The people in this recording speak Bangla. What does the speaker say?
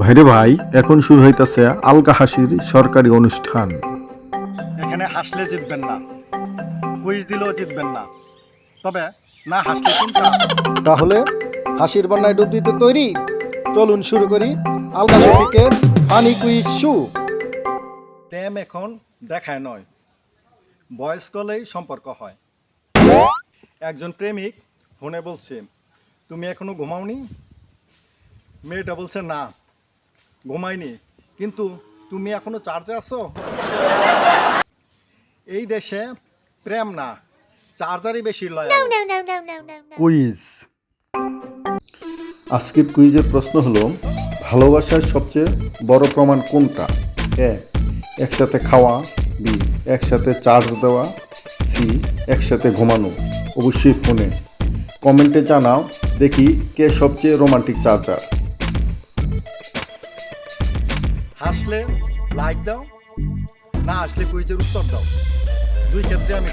ভাইরে ভাই এখন শুরু হইতাছে আলগা হাসির সরকারি অনুষ্ঠান। এখানে হাসলে জিতবেন না কুইজ দিলেও জিতবেন না। তবে না হাসলে কিন্তু তাহলে হাসির বন্যায় ডুব দিতে তৈরি। চলুন শুরু করি আলগা শফিকের ফানি কুইজ শু। প্রেম এখন দেখায় নয় বয়স কলেই সম্পর্ক হয়। একজন প্রেমিক ফোনে বলছে তুমি এখনও ঘুমাওনি? মেয়েটা বলছে না। ঘুমাইনি। কিন্তু তুমি এখনও চার্জে আছো? এই দেশে প্রেম না চার্জারই বেশি লয়. কুইজ আজকের কুইজের প্রশ্ন হলো ভালোবাসার সবচেয়ে বড় প্রমাণ কোনটা? এ একসাথে খাওয়া বি একসাথে চার্জ দেওয়া সি একসাথে ঘুমানো। অবশ্যই ফোনে। কমেন্টে জানাও দেখি কে সবচেয়ে রোমান্টিক চার্জার হাসলে লাইক দাও না আসলে কুইজের উত্তর দাও দুই ক্ষেত্রে আমি।